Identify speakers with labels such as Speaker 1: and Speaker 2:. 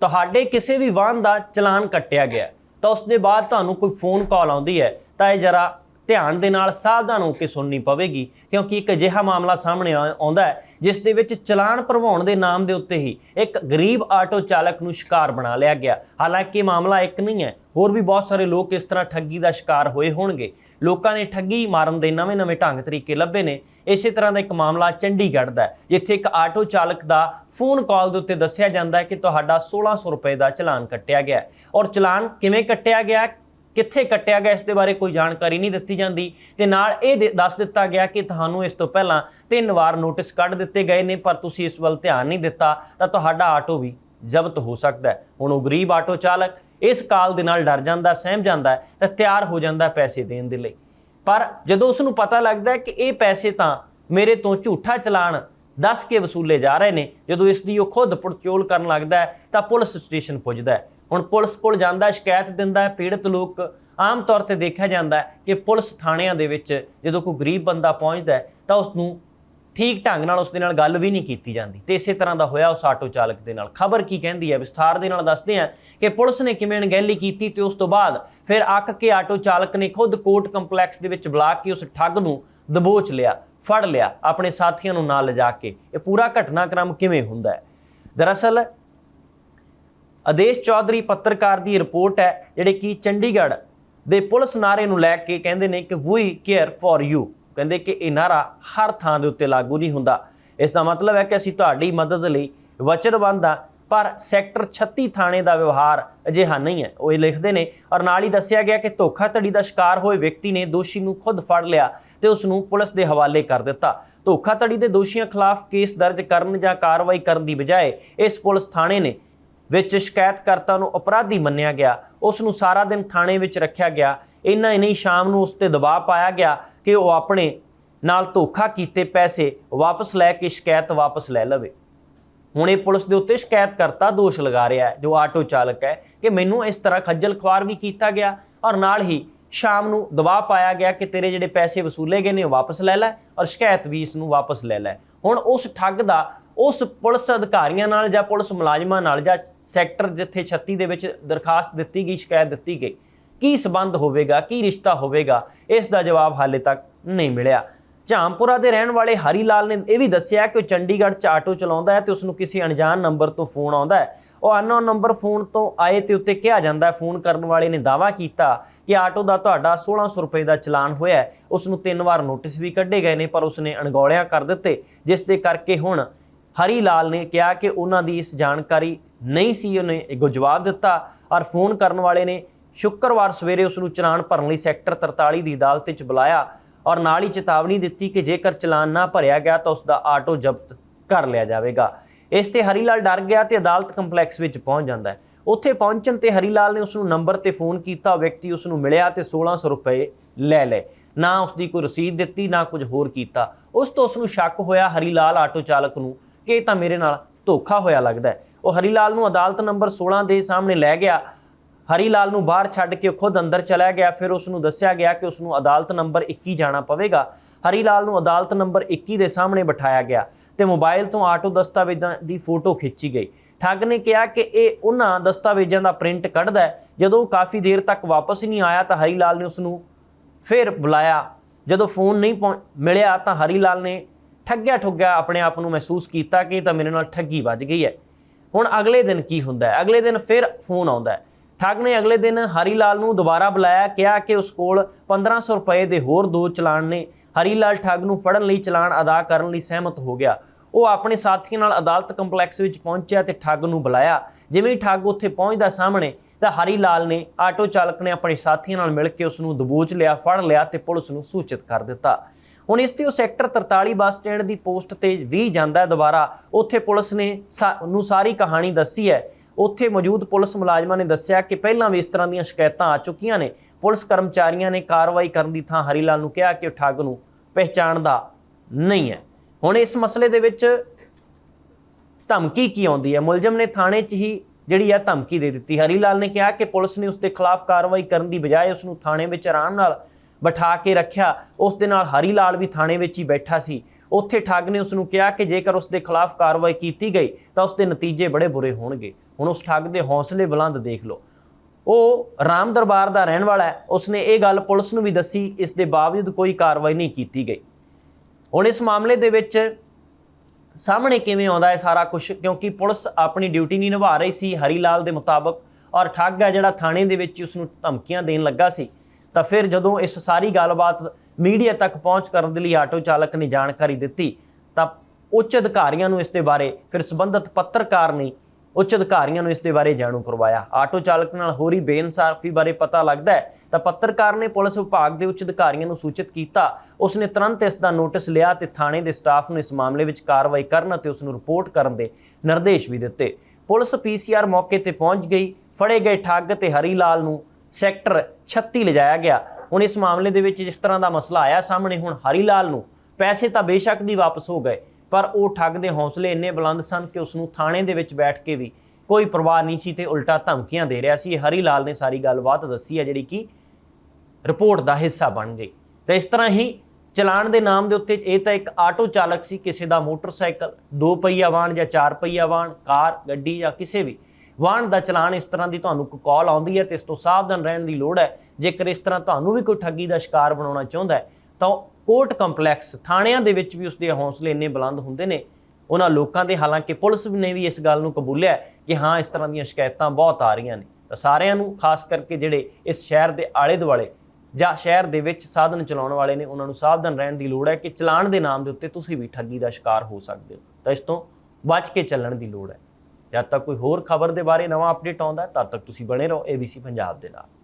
Speaker 1: ਤੁਹਾਡੇ ਕਿਸੇ ਵੀ ਵਾਹਨ ਦਾ ਚਲਾਨ ਕੱਟਿਆ ਗਿਆ ਤਾਂ ਉਸ ਦੇ ਬਾਅਦ ਤੁਹਾਨੂੰ ਕੋਈ ਫੋਨ ਕਾਲ ਆਉਂਦੀ ਹੈ, ਤਾਂ ਇਹ ਜਰਾ ਧਿਆਨ ਦੇ ਨਾਲ ਸਾਵਧਾਨ ਹੋ ਕੇ ਸੁਣਨੀ ਪਵੇਗੀ, ਕਿਉਂਕਿ ਇੱਕ ਅਜਿਹਾ ਮਾਮਲਾ ਸਾਹਮਣੇ ਆ- ਆਉਂਦਾ ਹੈ, ਜਿਸ ਦੇ ਵਿੱਚ ਚਲਾਨ ਭਰਵਾਉਣ ਦੇ ਨਾਮ ਦੇ ਉੱਤੇ ਹੀ ਇੱਕ ਗਰੀਬ ਆਟੋ ਚਾਲਕ ਨੂੰ ਸ਼ਿਕਾਰ ਬਣਾ ਲਿਆ ਗਿਆ। ਹਾਲਾਂਕਿ ਮਾਮਲਾ ਇੱਕ ਨਹੀਂ ਹੈ, ਹੋਰ ਵੀ ਬਹੁਤ ਸਾਰੇ ਲੋਕ ਇਸ ਤਰ੍ਹਾਂ ਠੱਗੀ ਦਾ ਸ਼ਿਕਾਰ ਹੋਏ ਹੋਣਗੇ। ਲੋਕਾਂ ਨੇ ਠੱਗੀ ਮਾਰਨ ਦੇ ਨਵੇਂ-ਨਵੇਂ ਢੰਗ ਤਰੀਕੇ ਲੱਭੇ ਨੇ। ਇਸੇ ਤਰ੍ਹਾਂ ਦਾ ਇੱਕ ਮਾਮਲਾ ਚੰਡੀਗੜ੍ਹ ਦਾ ਜਿੱਥੇ ਇੱਕ ਆਟੋ ਚਾਲਕ ਦਾ ਫੋਨ ਕਾਲ ਦੇ ਉੱਤੇ ਦੱਸਿਆ ਜਾਂਦਾ ਹੈ ਕਿ ਤੁਹਾਡਾ 1600 ਰੁਪਏ ਦਾ ਚਲਾਨ ਕੱਟਿਆ ਗਿਆ ਔਰ ਚਲਾਨ ਕਿਵੇਂ ਕੱਟਿਆ ਗਿਆ ਕਿੱਥੇ ਕੱਟਿਆ ਗਿਆ, ਇਸ ਦੇ ਬਾਰੇ ਕੋਈ ਜਾਣਕਾਰੀ ਨਹੀਂ ਦਿੱਤੀ ਜਾਂਦੀ। ਤੇ ਨਾਲ ਇਹ ਦੇ- ਦੱਸ ਦਿੱਤਾ ਗਿਆ ਕਿ ਤੁਹਾਨੂੰ ਇਸ ਤੋਂ ਪਹਿਲਾਂ ਤਿੰਨ ਵਾਰ ਨੋਟਿਸ ਕੱਢ ਦਿੱਤੇ ਗਏ ਨੇ, ਪਰ ਤੁਸੀਂ ਇਸ ਵੱਲ ਧਿਆਨ ਨਹੀਂ ਦਿੱਤਾ, ਤਾਂ ਤੁਹਾਡਾ ਆਟੋ ਵੀ ਜ਼ਬਤ ਹੋ ਸਕਦਾ ਹੈ। ਹੁਣ ਉਹ ਗਰੀਬ ਆਟੋ ਚਾਲਕ ਇਸ ਕਾਲ ਦੇ ਨਾਲ ਡਰ ਜਾਂਦਾ, ਸਹਿਮ ਜਾਂਦਾ ਤਾਂ ਤਿਆਰ ਹੋ ਜਾਂਦਾ ਪੈਸੇ ਦੇਣ ਦੇ ਲਈ। ਪਰ ਜਦੋਂ ਉਸ ਨੂੰ ਪਤਾ ਲੱਗਦਾ ਹੈ ਕਿ ਇਹ ਪੈਸੇ ਤਾਂ ਮੇਰੇ ਤੋਂ ਝੂਠਾ ਚਲਾਨ ਦੱਸ ਕੇ ਵਸੂਲੇ ਜਾ ਰਹੇ ਨੇ, ਜਦੋਂ ਇਸ ਦੀ ਉਹ ਖੁਦ ਪੜਚੋਲ ਕਰਨ ਲੱਗਦਾ ਤਾਂ ਪੁਲਿਸ ਸਟੇਸ਼ਨ ਪੁੱਜਦਾ ਹੈ। ਹੁਣ ਪੁਲਿਸ ਕੋਲ ਜਾਂਦਾ ਸ਼ਿਕਾਇਤ ਦਿੰਦਾ ਹੈ, ਪੀੜਤ ਲੋਕ ਆਮ ਤੌਰ ਤੇ ਦੇਖਿਆ ਜਾਂਦਾ ਹੈ ਕਿ ਪੁਲਿਸ ਥਾਣਿਆਂ ਦੇ ਵਿੱਚ ਜਦੋਂ ਕੋਈ ਗਰੀਬ ਬੰਦਾ ਪਹੁੰਚਦਾ ਹੈ, ਤਾਂ ਉਸ ਨੂੰ ਠੀਕ ਢੰਗ ਨਾਲ ਉਸ ਦੇ ਨਾਲ ਗੱਲ ਵੀ ਨਹੀਂ ਕੀਤੀ ਜਾਂਦੀ ਤੇ ਇਸੇ ਤਰ੍ਹਾਂ ਦਾ ਹੋਇਆ ਉਸ ਆਟੋ ਚਾਲਕ ਦੇ ਨਾਲ। ਖਬਰ ਕੀ ਕਹਿੰਦੀ ਹੈ? ਵਿਸਥਾਰ ਦੇ ਨਾਲ ਦੱਸਦੇ ਹਾਂ ਕਿ ਪੁਲਿਸ ਨੇ ਕਿਵੇਂ ਅਣਗਹਿਲੀ ਕੀਤੀ ਤੇ ਉਸ ਤੋਂ ਬਾਅਦ ਫਿਰ ਅੱਕ ਕੇ ਆਟੋ ਚਾਲਕ ਨੇ ਖੁਦ ਕੋਰਟ ਕੰਪਲੈਕਸ ਦੇ ਵਿੱਚ ਬੁਲਾ ਕੇ ਉਸ ਠੱਗ ਨੂੰ ਦਬੋਚ ਲਿਆ, ਫੜ ਲਿਆ, ਆਪਣੇ ਸਾਥੀਆਂ ਨੂੰ ਨਾਲ ਲਿਜਾ ਕੇ। ਇਹ ਪੂਰਾ ਘਟਨਾਕ੍ਰਮ ਕਿਵੇਂ ਹੁੰਦਾ ਹੈ? ਦਰਅਸਲ ਆਦੇਸ਼ ਚੌਧਰੀ ਪੱਤਰਕਾਰ ਦੀ ਰਿਪੋਰਟ ਹੈ, ਜਿਹੜੇ ਕਿ ਚੰਡੀਗੜ੍ਹ ਦੇ ਪੁਲਿਸ ਨਾਰੇ ਨੂੰ ਲੈ ਕੇ ਕਹਿੰਦੇ ਨੇ ਕਿ ਵੀ ਕੇਅਰ ਫॉर ਯੂ ਕਹਿੰਦੇ ਕਿ ਇਹ ਨਾਰਾ ਹਰ ਥਾਂ ਦੇ ਉੱਤੇ ਲਾਗੂ ਨਹੀਂ ਹੁੰਦਾ। ਇਸ ਦਾ ਮਤਲਬ ਹੈ ਕਿ ਅਸੀਂ ਤੁਹਾਡੀ ਮਦਦ ਲਈ ਵਚਨਬੰਦ ਹਾਂ, ਪਰ ਸੈਕਟਰ 36 ਥਾਣੇ ਦਾ ਵਿਵਹਾਰ ਅਜਿਹਾ ਨਹੀਂ ਹੈ। ਉਹ ਇਹ ਲਿਖਦੇ ਨੇ, ਔਰ ਨਾਲ ਹੀ ਦੱਸਿਆ ਗਿਆ ਕਿ ਧੋਖਾਧੜੀ ਦਾ ਸ਼ਿਕਾਰ ਹੋਏ ਵਿਅਕਤੀ ਨੇ ਦੋਸ਼ੀ ਨੂੰ ਖੁਦ ਫੜ ਲਿਆ ਤੇ ਉਸ ਨੂੰ ਪੁਲਿਸ ਦੇ ਹਵਾਲੇ ਕਰ ਦਿੱਤਾ। ਧੋਖਾਧੜੀ ਦੇ ਦੋਸ਼ੀਆਂ ਖਿਲਾਫ ਕੇਸ ਦਰਜ ਕਰਨ ਜਾਂ ਕਾਰਵਾਈ ਕਰਨ ਦੀ ਬਜਾਏ ਇਸ ਪੁਲਿਸ ਥਾਣੇ ਨੇ ਵਿੱਚ ਸ਼ਿਕਾਇਤਕਰਤਾ ਨੂੰ ਅਪਰਾਧੀ ਮੰਨਿਆ ਗਿਆ। ਉਸ ਨੂੰ ਸਾਰਾ ਦਿਨ ਥਾਣੇ ਵਿੱਚ ਰੱਖਿਆ ਗਿਆ। ਇੰਨਾ ਹੀ ਨਹੀਂ, ਸ਼ਾਮ ਨੂੰ ਉਸ ਤੇ ਦਬਾਅ ਪਾਇਆ ਗਿਆ ਕਿ ਉਹ ਆਪਣੇ ਨਾਲ ਧੋਖਾ ਕੀਤੇ ਪੈਸੇ ਵਾਪਸ ਲੈ ਕੇ ਸ਼ਿਕਾਇਤ ਵਾਪਸ ਲੈ ਲਵੇ। ਹੁਣ ਇਹ ਪੁਲਿਸ ਦੇ ਉੱਤੇ ਸ਼ਿਕਾਇਤਕਰਤਾ ਦੋਸ਼ ਲਗਾ ਰਿਹਾ ਹੈ, ਜੋ ਆਟੋ ਚਾਲਕ ਹੈ, ਕਿ ਮੈਨੂੰ ਇਸ ਤਰ੍ਹਾਂ ਖੱਜਲ ਖੁਆਰ ਵੀ ਕੀਤਾ ਗਿਆ ਔਰ ਨਾਲ ਹੀ ਸ਼ਾਮ ਨੂੰ ਦਬਾਅ ਪਾਇਆ ਗਿਆ ਕਿ ਤੇਰੇ ਜਿਹੜੇ ਪੈਸੇ ਵਸੂਲੇ ਗਏ ਨੇ ਉਹ ਵਾਪਸ ਲੈ ਲੈ ਔਰ ਸ਼ਿਕਾਇਤ ਵੀ ਇਸ ਨੂੰ ਵਾਪਸ ਲੈ ਲੈ। ਹੁਣ ਉਸ ਠੱਗ ਦਾ ਉਸ ਪੁਲਿਸ ਅਧਿਕਾਰੀਆਂ ਨਾਲ ਜਾਂ ਪੁਲਿਸ ਮੁਲਾਜ਼ਮਾਂ ਨਾਲ ਜਾਂ ਸੈਕਟਰ ਜਿੱਥੇ 36 ਦੇ ਵਿੱਚ ਦਰਖਾਸਤ ਦਿੱਤੀ ਗਈ, ਸ਼ਿਕਾਇਤ ਦਿੱਤੀ ਗਈ, ਕੀ ਸਬੰਧ ਹੋਵੇਗਾ, ਕੀ ਰਿਸ਼ਤਾ ਹੋਵੇਗਾ, ਇਸ ਦਾ ਜਵਾਬ ਹਾਲੇ ਤੱਕ ਨਹੀਂ ਮਿਲਿਆ। ਝਾਮਪੁਰਾ ਦੇ ਰਹਿਣ ਵਾਲੇ ਹਰੀ ਲਾਲ ਨੇ ਇਹ ਵੀ ਦੱਸਿਆ ਕਿ ਉਹ ਚੰਡੀਗੜ੍ਹ ਚ ਆਟੋ ਚਲਾਉਂਦਾ ਹੈ ਤੇ ਉਸ ਨੂੰ ਕਿਸੇ ਅਣਜਾਣ ਨੰਬਰ ਤੋਂ ਫੋਨ ਆਉਂਦਾ ਹੈ। ਉਹ ਅਨਨੋਨ ਨੰਬਰ ਫੋਨ ਤੋਂ ਆਏ ਤੇ ਉੱਤੇ ਕਿਹਾ ਜਾਂਦਾ ਹੈ, ਫੋਨ ਕਰਨ ਵਾਲੇ ਨੇ ਦਾਅਵਾ ਕੀਤਾ ਕਿ ਆਟੋ ਦਾ ਤੁਹਾਡਾ 1600 ਰੁਪਏ ਦਾ ਚਲਾਨ ਹੋਇਆ ਹੈ। ਉਸ ਨੂੰ ਤਿੰਨ ਵਾਰ ਨੋਟਿਸ ਵੀ ਕੱਢੇ ਗਏ ਨੇ, ਪਰ ਉਸ ਨੇ ਅਣਗੌਲਿਆਂ ਕਰ ਦਿੱਤੇ, ਜਿਸ ਦੇ ਕਰਕੇ ਹੁਣ ਹਰੀ ਲਾਲ ਨੇ ਕਿਹਾ ਕਿ ਉਹਨਾਂ ਦੀ ਇਸ ਜਾਣਕਾਰੀ ਨਹੀਂ ਸੀ, ਉਹਨੇ ਅੱਗੋਂ ਜਵਾਬ ਦਿੱਤਾ ਔਰ ਫੋਨ ਕਰਨ ਵਾਲੇ ਨੇ ਸ਼ੁੱਕਰਵਾਰ ਸਵੇਰੇ ਉਸ ਨੂੰ ਚਲਾਨ ਭਰਨ ਲਈ ਸੈਕਟਰ 43 ਦੀ ਅਦਾਲਤ ਵਿੱਚ ਬੁਲਾਇਆ ਔਰ ਨਾਲ ਹੀ ਚੇਤਾਵਨੀ ਦਿੱਤੀ ਕਿ ਜੇਕਰ ਚਲਾਨ ਨਾ ਭਰਿਆ ਗਿਆ ਤਾਂ ਉਸ ਦਾ ਆਟੋ ਜ਼ਬਤ ਕਰ ਲਿਆ ਜਾਵੇਗਾ। ਇਸ ਤੇ ਹਰੀ ਲਾਲ ਡਰ ਗਿਆ ਤੇ ਅਦਾਲਤ ਕੰਪਲੈਕਸ ਵਿੱਚ ਪਹੁੰਚ ਜਾਂਦਾ ਹੈ। ਉੱਥੇ ਪਹੁੰਚਣ ਤੇ ਹਰੀ ਲਾਲ ਨੇ ਉਸ ਨੂੰ ਨੰਬਰ ਤੇ ਫੋਨ ਕੀਤਾ ਵਿਅਕਤੀ ਉਸ ਨੂੰ ਮਿਲਿਆ ਤੇ 1600 ਰੁਪਏ ਲੈ ਲਏ। ਨਾ ਉਸ ਦੀ ਕੋਈ ਰਸੀਦ ਦਿੱਤੀ, ਨਾ ਕੁਝ ਹੋਰ ਕੀਤਾ। ਉਸ ਤੋਂ ਉਸ ਨੂੰ ਸ਼ੱਕ ਹੋਇਆ ਹਰੀ ਲਾਲ ਆਟੋ ਚਾਲਕ ਨੂੰ ਕਿ ਇਹ ਤਾਂ ਮੇਰੇ ਨਾਲ ਧੋਖਾ ਹੋਇਆ ਲੱਗਦਾ ਹੈ। ਉਹ ਹਰੀ ਲਾਲ ਨੂੰ ਅਦਾਲਤ ਨੰਬਰ 16 ਦੇ ਸਾਹਮਣੇ ਲੈ ਗਿਆ। ਹਰੀ ਲਾਲ ਨੂੰ ਬਾਹਰ ਛੱਡ ਕੇ ਖੁਦ ਅੰਦਰ ਚਲਾ ਗਿਆ। ਫਿਰ ਉਸ ਨੂੰ ਦੱਸਿਆ ਗਿਆ ਕਿ ਉਸ ਨੂੰ ਅਦਾਲਤ ਨੰਬਰ 21 ਜਾਣਾ ਪਵੇਗਾ। ਹਰੀ ਲਾਲ ਨੂੰ ਅਦਾਲਤ ਨੰਬਰ 21 ਦੇ ਸਾਹਮਣੇ ਬਿਠਾਇਆ ਗਿਆ ਤੇ ਮੋਬਾਈਲ ਤੋਂ ਆਟੋ ਦਸਤਾਵੇਜ਼ਾਂ ਦੀ ਫੋਟੋ ਖਿੱਚੀ ਗਈ। ਠੱਗ ਨੇ ਕਿਹਾ ਕਿ ਇਹ ਉਹਨਾਂ ਦਸਤਾਵੇਜ਼ਾਂ ਦਾ ਪ੍ਰਿੰਟ ਕੱਢਦਾ ਹੈ। ਜਦੋਂ ਕਾਫੀ ਦੇਰ ਤੱਕ ਵਾਪਸ ਨਹੀਂ ਆਇਆ ਤਾਂ ਹਰੀ ਲਾਲ ਨੇ ਉਸ ਨੂੰ ਫਿਰ ਬੁਲਾਇਆ। ਜਦੋਂ ਫੋਨ ਨਹੀਂ ਪਹੁੰ- ਮਿਲਿਆ ਤਾਂ ਹਰੀ ਲਾਲ ਨੇ ਠੱਗਿਆ ਠੁੱਗਿਆ ਆਪਣੇ ਆਪ ਨੂੰ ਮਹਿਸੂਸ ਕੀਤਾ ਕਿ ਤਾਂ ਮੇਰੇ ਨਾਲ ਠੱਗੀ ਵੱਜ ਗਈ ਹੈ। ਹੁਣ ਅਗਲੇ ਦਿਨ ਕੀ ਹੁੰਦਾ ਹੈ? ਅਗਲੇ ਦਿਨ ਫਿਰ ਫੋਨ ਆਉਂਦਾ ਹੈ। ਠੱਗ ਨੇ ਅਗਲੇ ਦਿਨ ਹਰੀ ਲਾਲ ਨੂੰ ਦੁਬਾਰਾ ਬੁਲਾਇਆ, ਕਿਹਾ ਕਿ ਉਸ ਕੋਲ 1500 ਰੁਪਏ ਦੇ ਹੋਰ ਦੋ ਚਲਾਨ ਨੇ। ਹਰੀ ਲਾਲ ਠੱਗ ਨੂੰ ਫੜਨ ਲਈ ਚਲਾਨ ਅਦਾ ਕਰਨ ਲਈ ਸਹਿਮਤ ਹੋ ਗਿਆ। ਉਹ ਆਪਣੇ ਸਾਥੀਆਂ ਨਾਲ ਅਦਾਲਤ ਕੰਪਲੈਕਸ ਵਿੱਚ ਪਹੁੰਚਿਆ ਤੇ ਠੱਗ ਨੂੰ ਬੁਲਾਇਆ। ਜਿਵੇਂ ਹੀ ਠੱਗ ਉੱਥੇ ਪਹੁੰਚਦਾ ਸਾਹਮਣੇ, ਤਾਂ ਹਰੀ ਲਾਲ ਨੇ ਆਟੋ ਚਾਲਕ ਨੇ ਆਪਣੇ ਸਾਥੀਆਂ ਨਾਲ ਮਿਲ ਕੇ ਉਸ ਨੂੰ ਦਬੋਚ ਲਿਆ, ਫੜ ਲਿਆ ਤੇ ਪੁਲਿਸ ਨੂੰ ਸੂਚਿਤ ਕਰ ਦਿੱਤਾ। ਹੁਣ ਇਸ ਤੇ ਉਹ ਸੈਕਟਰ 43 ਬੱਸ ਸਟੈਂਡ ਦੀ ਪੋਸਟ ਤੇ ਵੀ ਜਾਂਦਾ ਹੈ ਦੁਬਾਰਾ। ਉੱਥੇ ਪੁਲਿਸ ਨੇ ਸਾ- ਨੂੰ ਸਾਰੀ ਕਹਾਣੀ ਦੱਸੀ ਹੈ। ਉੱਥੇ ਮੌਜੂਦ ਪੁਲਿਸ ਮੁਲਾਜ਼ਮਾਂ ਨੇ ਦੱਸਿਆ ਕਿ ਪਹਿਲਾਂ ਵੀ ਇਸ ਤਰ੍ਹਾਂ ਦੀਆਂ ਸ਼ਿਕਾਇਤਾਂ ਆ ਚੁੱਕੀਆਂ ਨੇ। ਪੁਲਿਸ ਕਰਮਚਾਰੀਆਂ ਨੇ ਕਾਰਵਾਈ ਕਰਨ ਦੀ ਥਾਂ ਹਰੀ ਲਾਲ ਨੂੰ ਕਿਹਾ ਕਿ ਉਹ ਠੱਗ ਨੂੰ ਪਹਿਚਾਣਦਾ ਨਹੀਂ ਹੈ। ਹੁਣ ਇਸ ਮਸਲੇ ਦੇ ਵਿੱਚ ਧਮਕੀ ਕੀ ਆਉਂਦੀ ਹੈ? ਮੁਲਜ਼ਮ ਨੇ ਥਾਣੇ 'ਚ ਹੀ ਜਿਹੜੀ ਹੈ ਧਮਕੀ ਦੇ ਦਿੱਤੀ। ਹਰੀ ਲਾਲ ਨੇ ਕਿਹਾ ਕਿ ਪੁਲਿਸ ਨੇ ਉਸ ਦੇ ਖਿਲਾਫ ਕਾਰਵਾਈ ਕਰਨ ਦੀ ਬਜਾਏ ਉਸ ਨੂੰ ਥਾਣੇ ਵਿੱਚ ਆਰਾਮ ਨਾਲ ਬਿਠਾ ਕੇ ਰੱਖਿਆ। ਉਸ ਦੇ ਨਾਲ ਹਰੀ ਲਾਲ ਵੀ ਥਾਣੇ ਵਿੱਚ ਹੀ ਬੈਠਾ ਸੀ। ਉੱਥੇ ਠੱਗ ਨੇ ਉਸ ਨੂੰ ਕਿਹਾ ਕਿ ਜੇਕਰ ਉਸ ਦੇ ਖਿਲਾਫ ਕਾਰਵਾਈ ਕੀਤੀ ਗਈ, ਤਾਂ ਉਸ ਦੇ ਨਤੀਜੇ ਬੜੇ ਬੁਰੇ ਹੋਣਗੇ। ਹੁਣ ਉਸ ਠੱਗ ਦੇ ਹੌਸਲੇ ਬੁਲੰਦ ਦੇਖ ਲਓ। ਉਹ ਰਾਮ ਦਰਬਾਰ ਦਾ ਰਹਿਣ ਵਾਲਾ ਹੈ। ਉਸਨੇ ਇਹ ਗੱਲ ਪੁਲਿਸ ਨੂੰ ਵੀ ਦੱਸੀ, ਇਸ ਦੇ ਬਾਵਜੂਦ ਕੋਈ ਕਾਰਵਾਈ ਨਹੀਂ ਕੀਤੀ ਗਈ। ਹੁਣ ਇਸ ਮਾਮਲੇ ਦੇ ਵਿੱਚ ਸਾਹਮਣੇ ਕਿਵੇਂ ਆਉਂਦਾ ਹੈ ਸਾਰਾ ਕੁਝ ਕਿਉਂਕਿ ਪੁਲਿਸ ਆਪਣੀ ਡਿਊਟੀ ਨਹੀਂ ਨਿਭਾ ਰਹੀ ਸੀ ਹਰੀ ਲਾਲ ਦੇ ਮੁਤਾਬਕ। ਔਰ ਠੱਗ ਹੈ ਜਿਹੜਾ ਥਾਣੇ ਦੇ ਵਿੱਚ ਉਸ ਨੂੰ ਧਮਕੀਆਂ ਦੇਣ ਲੱਗਾ ਸੀ। ਤਾਂ ਫਿਰ ਜਦੋਂ ਇਸ ਸਾਰੀ ਗੱਲਬਾਤ ਮੀਡੀਆ ਤੱਕ ਪਹੁੰਚ ਕਰਨ ਦੇ ਲਈ ਆਟੋ ਚਾਲਕ ਨੇ ਜਾਣਕਾਰੀ ਦਿੱਤੀ, ਤਾਂ ਉੱਚ ਅਧਿਕਾਰੀਆਂ ਨੂੰ ਇਸ ਦੇ ਬਾਰੇ ਫਿਰ ਸੰਬੰਧਿਤ ਪੱਤਰਕਾਰ ਨੇ ਉੱਚ ਅਧਿਕਾਰੀਆਂ ਨੂੰ ਇਸ ਦੇ ਬਾਰੇ ਜਾਣੂ ਕਰਵਾਇਆ। ਆਟੋ ਚਾਲਕ ਨਾਲ ਹੋ ਰਹੀ ਬੇਇਨਸਾਫੀ ਬਾਰੇ ਪਤਾ ਲੱਗਦਾ ਹੈ, ਤਾਂ ਪੱਤਰਕਾਰ ਨੇ ਪੁਲਿਸ ਵਿਭਾਗ ਦੇ ਉੱਚ ਅਧਿਕਾਰੀਆਂ ਨੂੰ ਸੂਚਿਤ ਕੀਤਾ। ਉਸਨੇ ਤੁਰੰਤ ਇਸ ਦਾ ਨੋਟਿਸ ਲਿਆ ਤੇ ਥਾਣੇ ਦੇ ਸਟਾਫ ਨੂੰ ਇਸ ਮਾਮਲੇ ਵਿੱਚ ਕਾਰਵਾਈ ਕਰਨ ਅਤੇ ਉਸ ਨੂੰ ਰਿਪੋਰਟ ਕਰਨ ਦੇ ਨਿਰਦੇਸ਼ ਵੀ ਦਿੱਤੇ। ਪੁਲਿਸ ਪੀਸੀਆਰ ਮੌਕੇ ਤੇ ਪਹੁੰਚ ਗਈ, ਫੜੇ ਗਏ ਠੱਗ ਤੇ ਹਰੀ ਲਾਲ ਨੂੰ ਸੈਕਟਰ 36 ਲਿਜਾਇਆ ਗਿਆ। ਹੁਣ ਇਸ ਮਾਮਲੇ ਦੇ ਵਿੱਚ ਜਿਸ ਤਰ੍ਹਾਂ ਦਾ ਮਸਲਾ ਆਇਆ ਸਾਹਮਣੇ ਹੁਣ ਹਰੀ ਲਾਲ ਨੂੰ ਪੈਸੇ ਤਾਂ ਬੇਸ਼ੱਕ ਦੀ ਵਾਪਸ ਹੋ ਗਏ, ਪਰ ਉਹ ਠੱਗ ਦੇ ਹੌਸਲੇ ਇੰਨੇ ਬੁਲੰਦ ਸਨ ਕਿ ਉਸ ਨੂੰ ਥਾਣੇ ਦੇ ਵਿੱਚ ਬੈਠ ਕੇ ਵੀ ਕੋਈ ਪਰਵਾਹ ਨਹੀਂ ਸੀ ਤੇ ਉਲਟਾ ਧਮਕੀਆਂ ਦੇ ਰਿਹਾ ਸੀ। ਹਰੀ ਲਾਲ ਨੇ ਸਾਰੀ ਗੱਲਬਾਤ ਦੱਸੀ ਹੈ, ਜਿਹੜੀ ਕਿ ਰਿਪੋਰਟ ਦਾ ਹਿੱਸਾ ਬਣ ਗਈ। ਤੇ ਇਸ ਤਰ੍ਹਾਂ ਹੀ ਚਲਾਨ ਦੇ ਨਾਮ ਦੇ ਉੱਤੇ ਇਹ ਤਾਂ ਇੱਕ ਆਟੋ ਚਾਲਕ ਸੀ, ਕਿਸੇ ਦਾ ਮੋਟਰਸਾਈਕਲ, ਦੋ ਪਹੀਆ ਵਾਹਨ ਜਾਂ ਚਾਰ ਪਹੀਆ ਵਾਹਨ, ਕਾਰ, ਗੱਡੀ ਜਾਂ ਕਿਸੇ ਵੀ ਵਾਹਨ ਦਾ ਚਲਾਨ ਇਸ ਤਰ੍ਹਾਂ ਦੀ ਤੁਹਾਨੂੰ ਕੋਈ ਕਾਲ ਆਉਂਦੀ ਹੈ ਤੇ ਇਸ ਤੋਂ ਸਾਵਧਾਨ ਰਹਿਣ ਦੀ ਲੋੜ ਹੈ। ਜੇਕਰ ਇਸ ਤਰ੍ਹਾਂ ਤੁਹਾਨੂੰ ਵੀ ਕੋਈ ਠੱਗੀ ਦਾ ਸ਼ਿਕਾਰ ਬਣਾਉਣਾ ਚਾਹੁੰਦਾ ਹੈ, ਤਾਂ ਕੋਰਟ ਕੰਪਲੈਕਸ ਥਾਣਿਆਂ ਦੇ ਵਿੱਚ ਵੀ ਉਸਦੇ ਹੌਸਲੇ ਇੰਨੇ ਬੁਲੰਦ ਹੁੰਦੇ ਨੇ। ਉਹਨਾਂ ਲੋਕਾਂ ਦੇ ਹਾਲਾਂਕਿ ਪੁਲਿਸ ਨੇ ਵੀ ਇਸ ਗੱਲ ਨੂੰ ਕਬੂਲਿਆ ਕਿ ਹਾਂ, ਇਸ ਤਰ੍ਹਾਂ ਦੀਆਂ ਸ਼ਿਕਾਇਤਾਂ ਬਹੁਤ ਆ ਰਹੀਆਂ ਨੇ। ਤਾਂ ਸਾਰਿਆਂ ਨੂੰ, ਖਾਸ ਕਰਕੇ ਜਿਹੜੇ ਇਸ ਸ਼ਹਿਰ ਦੇ ਆਲੇ ਦੁਆਲੇ ਜਾਂ ਸ਼ਹਿਰ ਦੇ ਵਿੱਚ ਸਾਧਨ ਚਲਾਉਣ ਵਾਲੇ ਨੇ, ਉਹਨਾਂ ਨੂੰ ਸਾਵਧਾਨ ਰਹਿਣ ਦੀ ਲੋੜ ਹੈ ਕਿ ਚਲਾਨ ਦੇ ਨਾਮ ਦੇ ਉੱਤੇ ਤੁਸੀਂ ਵੀ ਠੱਗੀ ਦਾ ਸ਼ਿਕਾਰ ਹੋ ਸਕਦੇ ਹੋ। ਤਾਂ ਇਸ ਤੋਂ ਬਚ ਕੇ ਚੱਲਣ ਦੀ ਲੋੜ ਹੈ। ਜਦ ਤੱਕ ਕੋਈ ਹੋਰ ਖਬਰ ਦੇ ਬਾਰੇ ਨਵਾਂ ਅਪਡੇਟ ਆਉਂਦਾ ਤਦ ਤੱਕ ਤੁਸੀਂ ਬਣੇ ਰਹੋ ABC ਪੰਜਾਬ ਦੇ ਨਾਲ।